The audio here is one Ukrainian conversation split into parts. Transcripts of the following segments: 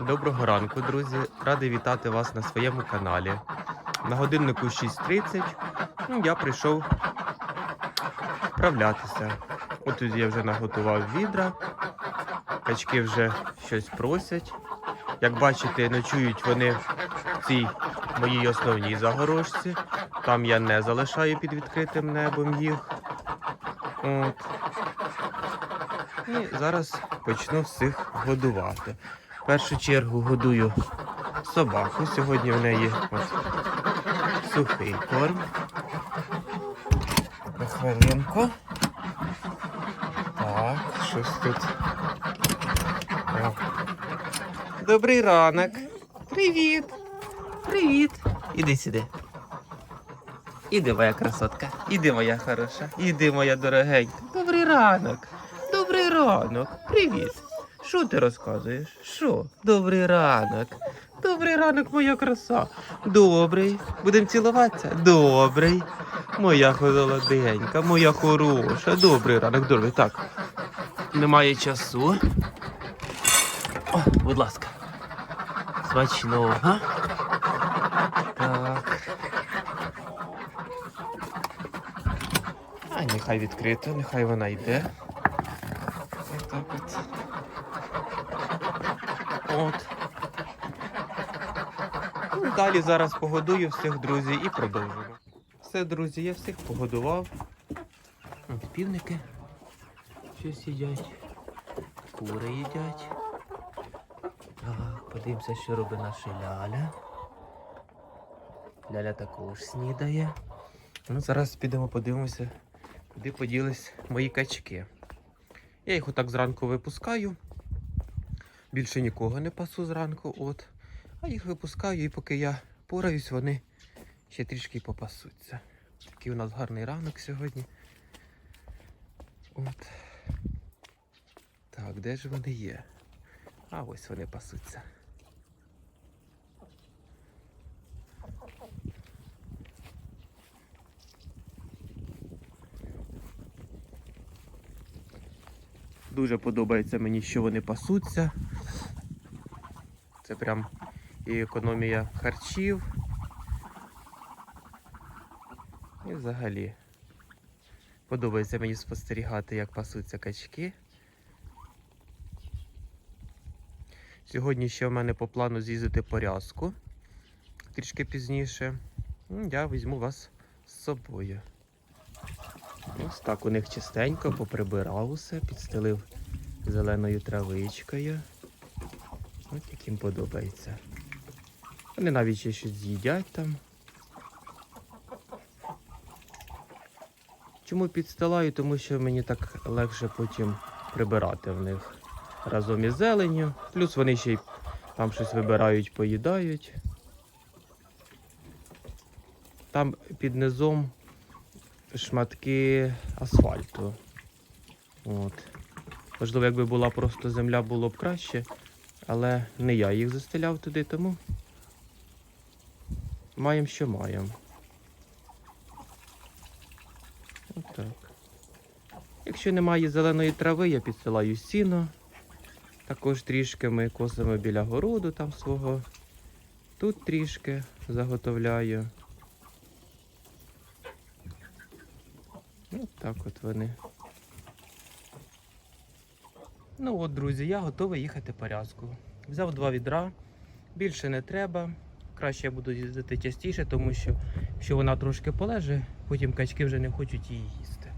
Доброго ранку, друзі. Радий вітати вас на своєму каналі. На годиннику 6.30 ну, я прийшов вправлятися. От тут я вже наготував відра. Качки вже щось просять. Як бачите, ночують вони в цій моїй основній загорожці. Там я не залишаю під відкритим небом їх. От. І зараз почну всіх годувати. В першу чергу годую собаку. Сьогодні в неї от сухий корм. На хвилинку. Так, щось тут. Добрий ранок. Привіт. Привіт. Іди сюди. Іди, моя красотка. Іди, моя хороша. Іди, моя дорогенька. Добрий ранок. Добрий ранок. Привіт. Що ти розказуєш? Що? Добрий ранок. Добрий ранок, моя краса. Добрий. Будемо цілуватися? Добрий. Моя холоденька, моя хороша. Добрий ранок, добрий. Так. Немає часу. О, будь ласка. Смачного. Так. А нехай відкрито, нехай вона йде. Отак от. От. Ну, далі зараз погодую всіх друзі і продовжимо. Все, друзі, я всіх погодував. От півники щось їдять. Кури їдять. Так, подивимося, що робить наша ляля. Ляля також снідає. Ну, зараз підемо подивимося, куди поділись мої качки. Я їх отак зранку випускаю. Більше нікого не пасу зранку, от. А їх випускаю, і поки я пораюсь, вони ще трішки попасуться. Такий у нас гарний ранок сьогодні. От. Так, де ж вони є? А ось вони пасуться. Дуже подобається мені, що вони пасуться. Це прям і економія харчів. І взагалі подобається мені спостерігати, як пасуться качки. Сьогодні ще в мене по плану з'їздити по рязку трішки пізніше. Ну, Я візьму вас з собою. Ось так у них чистенько поприбирав усе, підстелив зеленою травичкою. От як їм подобається. Вони навіть ще щось з'їдять там. Чому підстилаю? Тому що мені так легше потім прибирати в них разом із зеленню. Плюс вони ще й там щось вибирають, поїдають. Там під низом шматки асфальту. От. Можливо, якби була просто земля, було б краще, але не я їх застеляв туди, тому маємо, що маємо. Отак. Якщо немає зеленої трави, я підсилаю сіно. Також трішки ми косимо біля городу там свого. Тут трішки заготовляю. От так от вони. Ну от, друзі, я готовий їхати по рязку. Взяв два відра, більше не треба. Краще я буду їздити частіше, тому що якщо вона трошки полеже, потім качки вже не хочуть її їсти.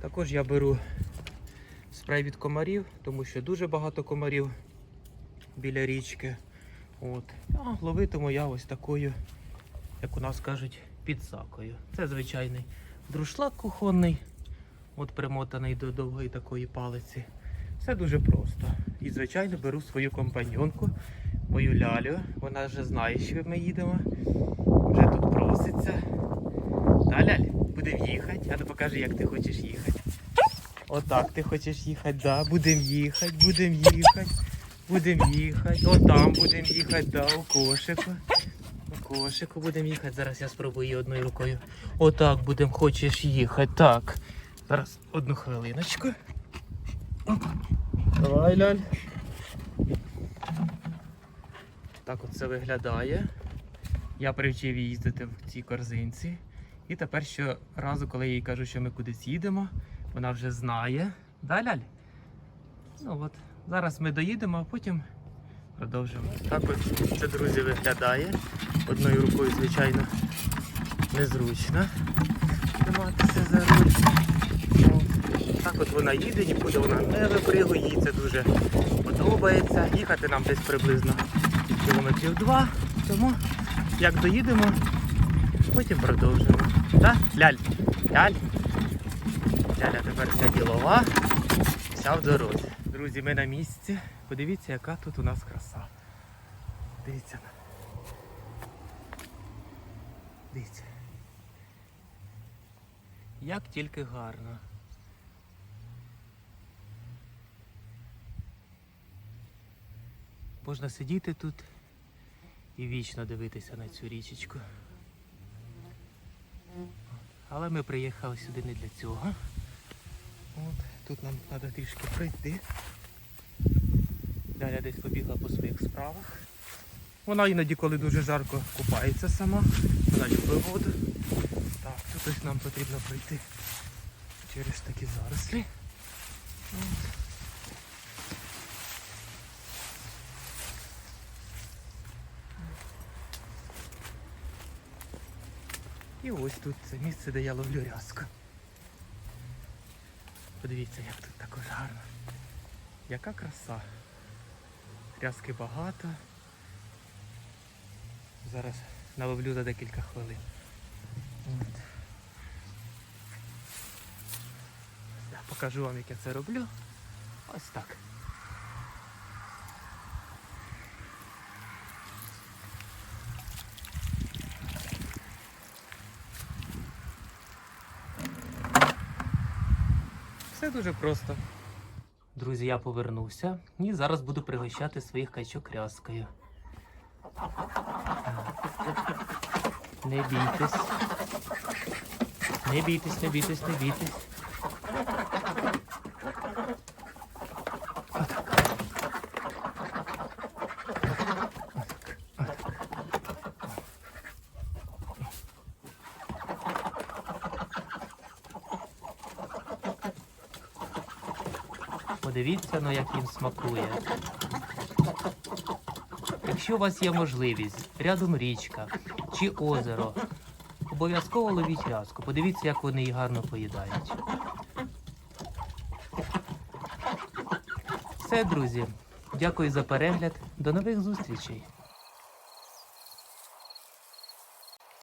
Також я беру спрей від комарів, тому що дуже багато комарів біля річки. От. А ловитиму я ось такою, як у нас кажуть, підсакою. Це звичайний друшлак кухонний, от примотаний до довгої такої палиці. Все дуже просто. І, звичайно, беру свою компаньонку, мою лялю. Вона вже знає, що ми їдемо. Вже тут проситься. Та, ляль, будемо їхати. А ну покажи, як ти хочеш їхати. Отак ти хочеш їхати, да, будемо їхати, будемо їхати, будемо їхати. Отам будемо їхати, да, у кошику. У кошику будемо їхати. Зараз я спробую її одною рукою. Отак будемо хочеш їхати. Так. Зараз одну хвилиночку. Давай, ляль. Так от це виглядає. Я привчив її їздити в цій корзинці. І тепер щоразу, коли я їй кажу, що ми кудись їдемо, вона вже знає. Да, Ляль? Ну от, зараз ми доїдемо, а потім продовжимо. Так от це, друзі, виглядає. Одною рукою, звичайно, незручно триматися за руль. Так от вона їде, нікуди вона не випригує, їй це дуже подобається. Їхати нам десь приблизно кілометрів два. Тому як доїдемо, потім продовжимо. Так? Ляль? Ляль? Ляля тепер вся ділова, вся в дорозі. Друзі, ми на місці. Подивіться, яка тут у нас краса. Дивіться. Дивіться. Як тільки гарно. Можна сидіти тут і вічно дивитися на цю річечку. Але ми приїхали сюди не для цього. От, тут нам треба трішки пройти. Далі десь побігла по своїх справах. Вона іноді, коли дуже жарко, купається сама. Вона любить воду. Так, тут нам потрібно пройти через такі зарослі. От. І ось тут це місце, де я ловлю рязку. Подивіться, як тут також гарно. Яка краса. Рязки багато. Зараз наловлю за декілька хвилин. От. Я покажу вам, як я це роблю. Ось так. Все дуже просто. Друзі, я повернувся і зараз буду пригощати своїх качок рязкою. Не бійтесь. Не бійтесь, не бійтесь, не бійтесь. Подивіться, ну як він смакує. Якщо у вас є можливість, рядом річка чи озеро, обов'язково ловіть рязку. Подивіться, як вони її гарно поїдають. Все, друзі. Дякую за перегляд. До нових зустрічей.